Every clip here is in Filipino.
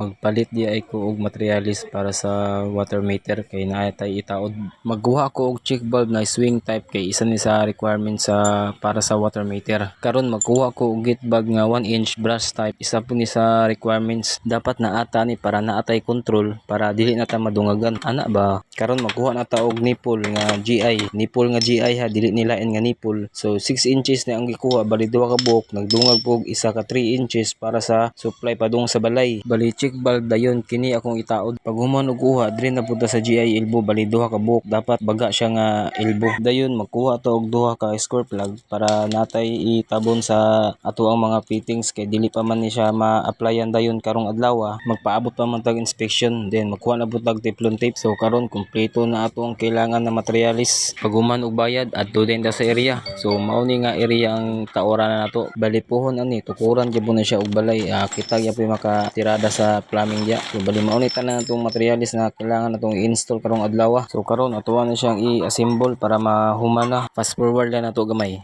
magpalit di ay ko og materialis para sa water meter kay naa tay itaod. Magkuha ko og check valve na swing type kay isa ni sa requirement sa para sa water meter. Karon magkuha ko og gate bag nga 1 inch brass type. Isa po ni sa requirements dapat naata ni para naatay control para dili na ta madungagan. Ana ba karon magkuha na ta og nipple nga GI nipple nga GI ha dili nilain nga nipple. So 6 inches na ang gikuha bali duha ka buok nagdungag og isa ka 3 inches para sa supply padung sa balay. Bali check valve dayon kini akong itaod. Pag human og uha diri na punta sa GI elbow bali duha ka buok dapat baga siya nga elbow. Dayon magkuha ta og duha ka square plug para natay itabon sa ato ang mga fittings kay dili pa man ni siya ma-applyan dayon karong adlaw magpaabot pa man tag inspection then magkuha na pud tag teflon tape. So karon kumpleto na ato ang kailangan na materialis. Pag human og bayad adto din sa area. So mao ni nga area ang taoran na nato bali pohon ani tukuran gyud na siya og balay. Ah, kita gyud makatirada sa plumbing diya. So bali mao ni tanan natong materialis na kailangan natong i-install karong adlaw. So karon ato na siyang i-assemble para mahuman na fast forward lang nato gamay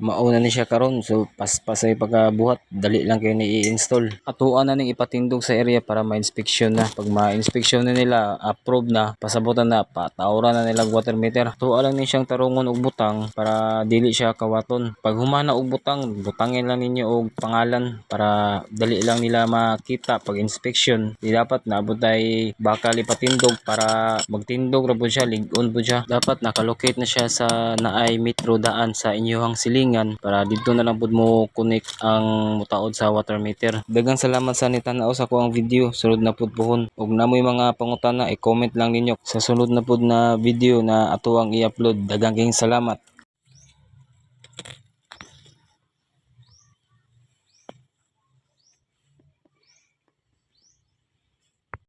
mauna ni siya karon so paspasay pagkabuhat. Dali lang kayo ni i-install atuan na ning ipatindog sa area para ma-inspection na. Pag ma-inspection na nila approve na pasabutan na patawran na nila water meter. Tuwa lang ni siyang tarungon og butang para dili siya kawaton. Pag humana og butang butangin lang ninyo og pangalan para dali lang nila makita pag inspection di dapat naabot tay bakal ipatindog para magtindog ra siya lig-on pud siya. Dapat nakalocate na siya sa naay metro daan sa inyong silingan para dito na lang pud mo connect ang mutaod sa water meter. Daghang salamat sa nitanaw sa ko ang video. Sulod na pud pohon ug namoy mga pangutana i-comment lang ninyo sa sunod na pud na video na ato ang i-upload. Kayong salamat